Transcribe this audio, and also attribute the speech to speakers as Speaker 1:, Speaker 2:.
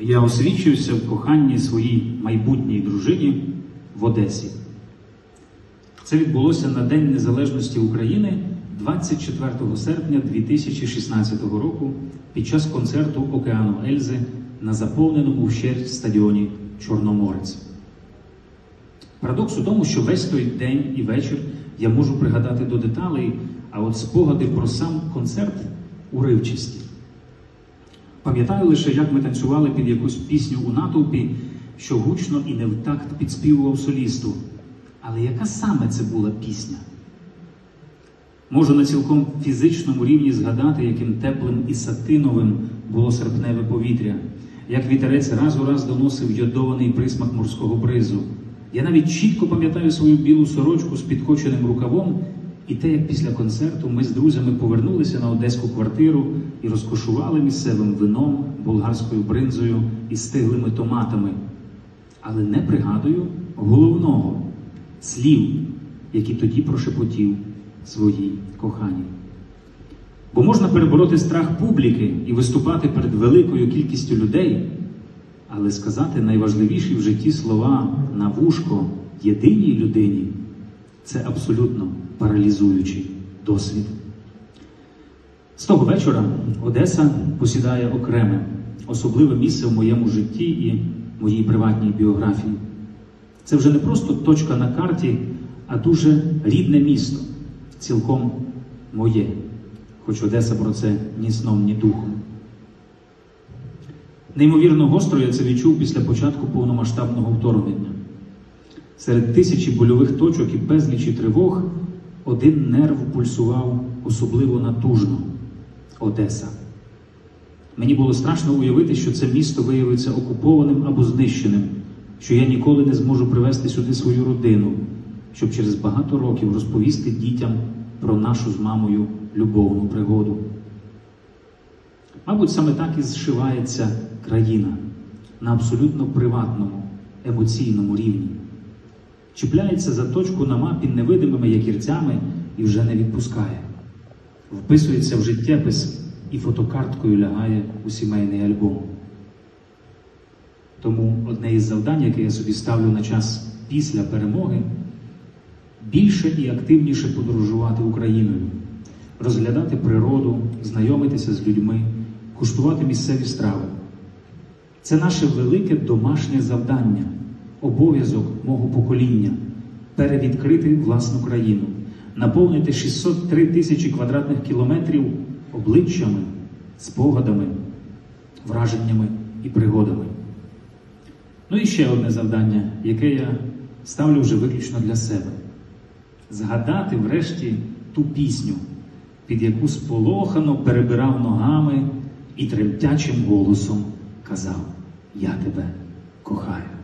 Speaker 1: я освічився в коханні своїй майбутній дружині в Одесі. Це відбулося на День Незалежності України 24 серпня 2016 року під час концерту Океану Ельзи на заповненому вщерть стадіоні Чорноморець. Парадокс у тому, що весь той день і вечір я можу пригадати до деталей, а от спогади про сам концерт уривчасті. Пам'ятаю лише, як ми танцювали під якусь пісню у натовпі, що гучно і не в такт підспівував солісту. Але яка саме це була пісня? Можу на цілком фізичному рівні згадати, яким теплим і сатиновим було серпневе повітря, як вітерець раз у раз доносив йодований присмак морського бризу. Я навіть чітко пам'ятаю свою білу сорочку з підкоченим рукавом і те, як після концерту ми з друзями повернулися на одеську квартиру і розкошували місцевим вином, болгарською бринзою і стиглими томатами. Але не пригадую головного слів, які тоді прошепотів своїй коханій. Бо можна перебороти страх публіки і виступати перед великою кількістю людей, але сказати найважливіші в житті слова на вушко єдиній людині це абсолютно паралізуючий досвід. З того вечора Одеса посідає окреме, особливе місце в моєму житті і моїй приватній біографії. Це вже не просто точка на карті, а дуже рідне місто, цілком моє, хоч Одеса про це ні сном, ні духом. Неймовірно гостро я це відчув після початку повномасштабного вторгнення. Серед тисячі больових точок і безлічі тривог один нерв пульсував особливо натужно Одеса. Мені було страшно уявити, що це місто виявиться окупованим або знищеним, що я ніколи не зможу привезти сюди свою родину, щоб через багато років розповісти дітям про нашу з мамою любовну пригоду. Мабуть, саме так і зшивається країна на абсолютно приватному, емоційному рівні. Чіпляється за точку на мапі невидимими якірцями і вже не відпускає. Вписується в життєпис і фотокарткою лягає у сімейний альбом. Тому одне із завдань, яке я собі ставлю на час після перемоги, більше і активніше подорожувати Україною, розглядати природу, знайомитися з людьми, куштувати місцеві страви. Це наше велике домашнє завдання, обов'язок мого покоління перевідкрити власну країну, наповнити 603 тисячі квадратних кілометрів обличчями, спогадами, враженнями і пригодами. Ну і ще одне завдання, яке я ставлю вже виключно для себе: згадати врешті ту пісню, під яку сполохано перебирав ногами і тремтячим голосом казав: Я тебе кохаю.